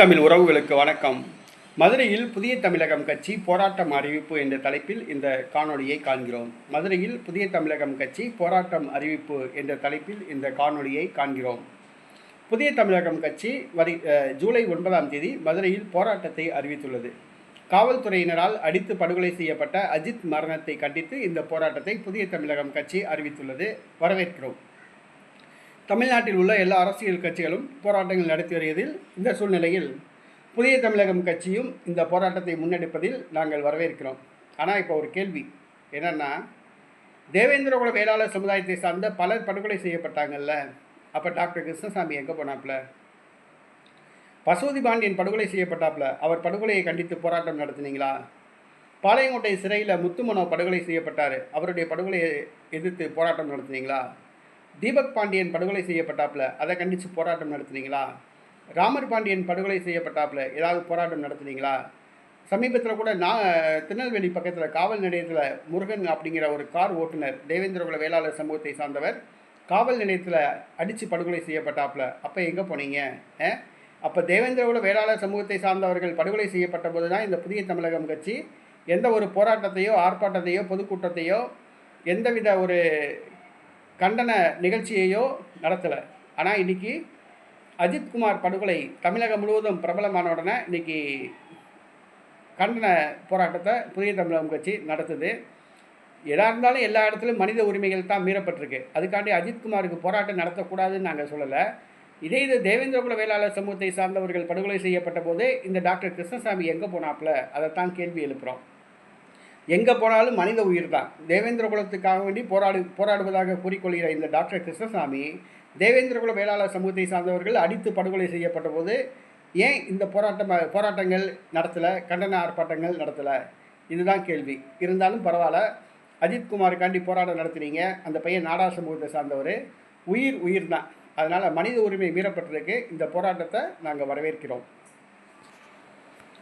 தமிழ் உறவுகளுக்கு வணக்கம். மதுரையில் புதிய தமிழகம் கட்சி போராட்டம் அறிவிப்பு என்ற தலைப்பில் இந்த காணொளியை காண்கிறோம். மதுரையில் புதிய தமிழகம் கட்சி போராட்டம் அறிவிப்பு என்ற தலைப்பில் இந்த காணொளியை காண்கிறோம். புதிய தமிழகம் கட்சி வரி ஜூலை ஒன்பதாம் தேதி மதுரையில் போராட்டத்தை அறிவித்துள்ளது. காவல்துறையினரால் அடித்து படுகொலை செய்யப்பட்ட அஜித் மரணத்தை கண்டித்து இந்த போராட்டத்தை புதிய தமிழகம் கட்சி அறிவித்துள்ளது. வரவேற்கிறோம். தமிழ்நாட்டில் உள்ள எல்லா அரசியல் கட்சிகளும் போராட்டங்கள் நடத்தி வருகிறதில் இந்த சூழ்நிலையில் புதிய தமிழகம் கட்சியும் இந்த போராட்டத்தை முன்னெடுப்பதில் நாங்கள் வரவேற்கிறோம். ஆனால் இப்போ ஒரு கேள்வி. என்னென்னா தேவேந்திரகுல வேளாளர் சமுதாயத்தை சார்ந்த பலர் படுகொலை செய்யப்பட்டாங்கல்ல. அப்போ டாக்டர் கிருஷ்ணசாமி எங்கே போனாப்புல பசுதி பாண்டியன் படுகொலை செய்யப்பட்டாப்ல. அவர் படுகொலையை கண்டித்து போராட்டம் நடத்துனீங்களா? பாளையங்கோட்டை சிறையில் முத்துமனோ படுகொலை செய்யப்பட்டார். அவருடைய படுகொலையை எதிர்த்து போராட்டம் நடத்துனீங்களா? தீபக் பாண்டியன் படுகொலை செய்யப்பட்டாப்புல. அதை கண்டித்து போராட்டம் நடத்துனீங்களா? ராமர் பாண்டியன் படுகொலை செய்யப்பட்டாப்புல. ஏதாவது போராட்டம் நடத்துனீங்களா? சமீபத்தில் கூட நான் திருநெல்வேலி பக்கத்தில் காவல் நிலையத்தில் முருகன் அப்படிங்கிற ஒரு கார் ஓட்டுநர் தேவேந்திரகுல வேளாளர் சமூகத்தை சார்ந்தவர் காவல் நிலையத்தில் அடித்து படுகொலை செய்யப்பட்டாப்புல. அப்போ எங்கே போனீங்க? அப்போ தேவேந்திரகுல வேளாளர் சமூகத்தை சார்ந்தவர்கள் படுகொலை செய்யப்பட்ட போது தான் இந்த புதிய தமிழகம் கட்சி எந்த ஒரு போராட்டத்தையோ ஆர்ப்பாட்டத்தையோ பொதுக்கூட்டத்தையோ எந்தவித ஒரு கண்டன நிகழ்ச்சியையோ நடத்தலை. ஆனால் இன்றைக்கி அஜித்குமார் படுகொலை தமிழகம் முழுவதும் பிரபலமான உடனே இன்னைக்கு கண்டன போராட்டத்தை புதிய தமிழகம் கட்சி நடத்துது. எதாக இருந்தாலும் எல்லா இடத்துலையும் மனித உரிமைகள் தான் மீறப்பட்டிருக்கு. அதுக்காண்டி அஜித்குமாருக்கு போராட்டம் நடத்தக்கூடாதுன்னு நாங்கள் சொல்லலை. இதே இது தேவேந்திரகுல வேளாளர் சமூகத்தை சார்ந்தவர்கள் படுகொலை செய்யப்பட்ட போது இந்த டாக்டர் கிருஷ்ணசாமி எங்கே போனாப்புல அதைத்தான் கேள்வி எழுப்புகிறோம் எங்கே போனாலும் மனித உயிர் தான் தேவேந்திர குலத்துக்காக வேண்டி போராடு போராடுவதாக கூறிக்கொள்கிற இந்த டாக்டர் கிருஷ்ணசாமி தேவேந்திரகுல வேளாளர் சமூகத்தை சார்ந்தவர்கள் அடித்து படுகொலை செய்யப்பட்ட போது ஏன் இந்த போராட்டம் போராட்டங்கள் நடத்தலை? கண்டன ஆர்ப்பாட்டங்கள் நடத்தலை? இதுதான் கேள்வி. இருந்தாலும் பரவாயில்ல. அஜித்குமாருக்காண்டி போராட்டம் நடத்துனீங்க. அந்த பையன் நாடா சமூகத்தை சார்ந்தவர். உயிர் உயிர் தான் அதனால் மனித உரிமை மீறப்பட்டிருக்கு. இந்த போராட்டத்தை நாங்கள் வரவேற்கிறோம்.